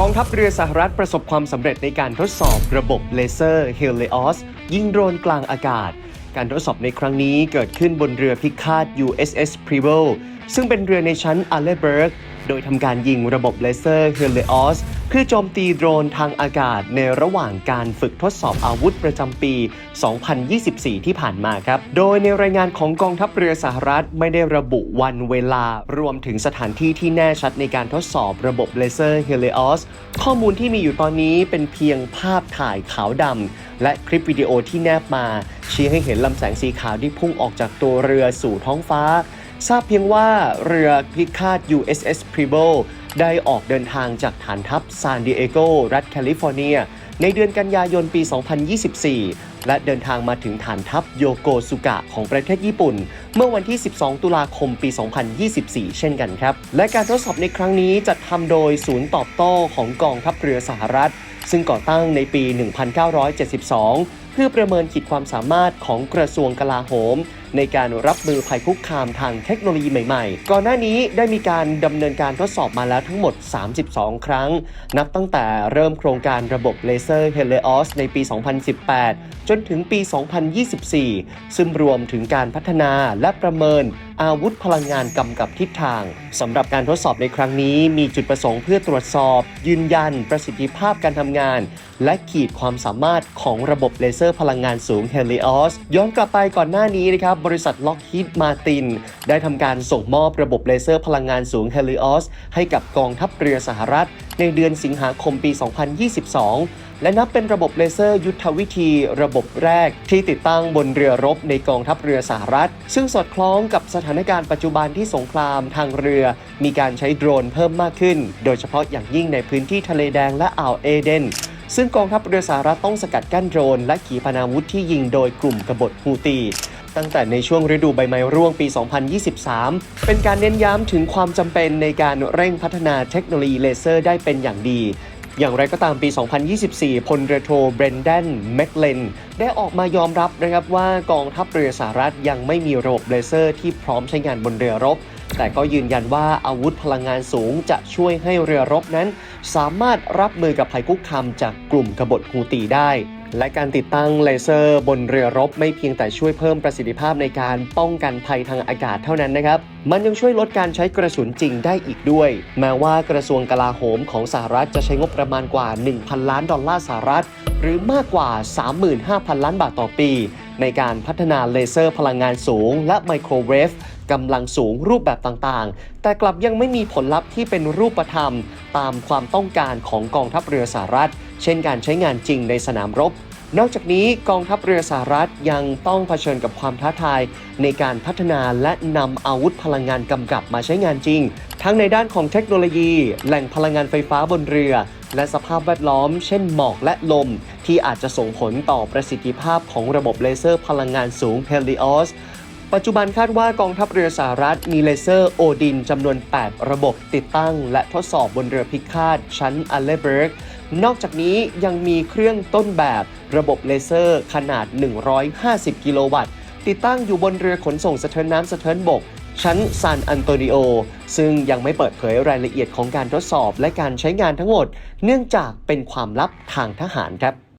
กองทัพเรือสหรัฐประสบความสำเร็จในการทดสอบระบบเลเซอร์เฮล e ออสยิงโดรนกลางอากาศ การทดสอบในครั้งนี้เกิดขึ้นบนเรือพิฆาต USS Preble ซึ่งเป็นเรือในชั้น a l l e b e r g โดยทำการยิงระบบเลเซอร์เฮล e ออสเพื่อโจมตีโดรนทางอากาศในระหว่างการฝึกทดสอบอาวุธประจำปี 2024 ที่ผ่านมาครับ โดยในรายงานของกองทัพเรือสหรัฐไม่ได้ระบุวันเวลารวมถึงสถานที่ที่แน่ชัดในการทดสอบระบบเลเซอร์เฮล e ออสข้อมูลที่มีอยู่ตอนนี้เป็นเพียงภาพถ่ายขาวดำและคลิปวิดีโอที่แนบมาชี้ให้เห็นลำแสงสีขาวที่พุ่งออกจากตัวเรือสู่ท้องฟ้า ทราบเพียงว่าเรือพิฆาต USS Preble ได้ออกเดินทางจากฐานทัพซานดิเอโกรัฐแคลิฟอร์เนีย ในเดือนกันยายนปี 2024 และเดินทางมาถึงฐานทัพโยโกสุกะของประเทศญี่ปุ่น เมื่อวันที่ 12 ตุลาคมปี 2024 เช่นกันครับ และการทดสอบในครั้งนี้จัดทำโดยศูนย์ตอบโต้ของกองทัพเรือสหรัฐ ซึ่งก่อตั้งในปี 1972เพื่อประเมินขีดความสามารถของกระทรวงกลาโหม ในการรับมือภัยคุกคามทางเทคโนโลยีใหม่ ๆ ก่อนหน้านี้ได้มีการดำเนินการทดสอบมาแล้วทั้งหมด 32 ครั้ง นับตั้งแต่เริ่มโครงการระบบเลเซอร์เฮเลออสในปี 2018 จนถึงปี 2024 ซึ่งรวมถึงการพัฒนาและประเมิน อาวุธพลังงานกำกับทิศทางสำหรับการทดสอบในครั้งนี้มีจุดประสงค์เพื่อตรวจสอบ ยืนยันประสิทธิภาพการทำงาน และขีดความสามารถของระบบเลเซอร์พลังงานสูง Helios ย้อนกลับไปก่อนหน้านี้นะครับ บริษัท Lockheed Martin ได้ทำการส่งมอบระบบเลเซอร์พลังงานสูง Helios ให้กับกองทัพเรือสหรัฐ ในเดือนสิงหาคมปี 2022 และนับเป็นระบบเลเซอร์ยุทธวิธีระบบแรกที่ติดตั้งบนเรือรบในกองทัพเรือสหรัฐ ซึ่งสอดคล้องกับสถานการณ์ปัจจุบันที่สงครามทางเรือ มีการใช้โดรนเพิ่มมากขึ้น โดยเฉพาะอย่างยิ่งในพื้นที่ทะเลแดงและอ่าวเอเดนซึ่งกองทัพเรือสหรัฐต้องสกัดกั้นโดรน และขีปนาวุธที่ยิงโดยกลุ่มกบฏฮูตี ตั้งแต่ในช่วงฤดูใบไม้ร่วงปี 2023 เป็นการเน้นย้ำถึงความจำเป็นในการเร่งพัฒนาเทคโนโลยีเลเซอร์ได้เป็นอย่างดี อย่างไรก็ตามปี 2024 พลเรือโทเบรนดันแมคเลนได้ออกมายอมรับนะครับว่ากองทัพเรือสหรัฐยังไม่มีระบบเลเซอร์ที่พร้อมใช้งานบนเรือรบ แต่ก็ยืนยันว่าอาวุธพลังงานสูงจะช่วยให้เรือรบนั้น สามารถรับมือกับภัยคุกคามจากกลุ่มกบฏฮูตีได้ และการติดตั้งเลเซอร์บนเรือรบไม่เพียงแต่ช่วยเพิ่มประสิทธิภาพในการป้องกันภัยทางอากาศเท่านั้นนะครับ มันยังช่วยลดการใช้กระสุนจริงได้อีกด้วย แม้ว่ากระทรวงกลาโหมของสหรัฐจะใช้งบประมาณกว่า 1,000 ล้านดอลลาร์สหรัฐ หรือมากกว่า 35,000 ล้านบาทต่อปี ในการพัฒนาเลเซอร์พลังงานสูง และไมโครเวฟ กำลังสูงรูปแบบต่างๆ แต่กลับยังไม่มีผลลัพธ์ที่เป็นรูปธรรม ตามความต้องการของกองทัพเรือสหรัฐ เช่นการใช้งานจริงในสนามรบ นอกจากนี้กองทัพเรือสหรัฐยังต้องเผชิญกับความท้าทาย ในการพัฒนาและนำอาวุธพลังงานกำกับมาใช้งานจริง ทั้งในด้านของเทคโนโลยี แหล่งพลังงานไฟฟ้าบนเรือและสภาพแวดล้อม เช่นหมอกและลม ที่อาจจะส่งผลต่อประสิทธิภาพของระบบเลเซอร์พลังงานสูง Helios ปัจจุบันคาดว่ากองทัพเรือสหรัฐมีเลเซอร์โอดินจำนวน 8 ระบบติดตั้ง และทดสอบบนเรือพิฆาตชั้นอัลเลเบิร์ก นอกจากนี้ยังมีเครื่องต้นแบบระบบเลเซอร์ขนาด 150 กิโลวัตต์ ติดตั้งอยู่บนเรือขนส่งสะเทินน้ำสะเทินบก ชั้นซานอันโตนิโอ ซึ่งยังไม่เปิดเผยรายละเอียดของการทดสอบและการใช้งานทั้งหมด เนื่องจากเป็นความลับทางทหารครับ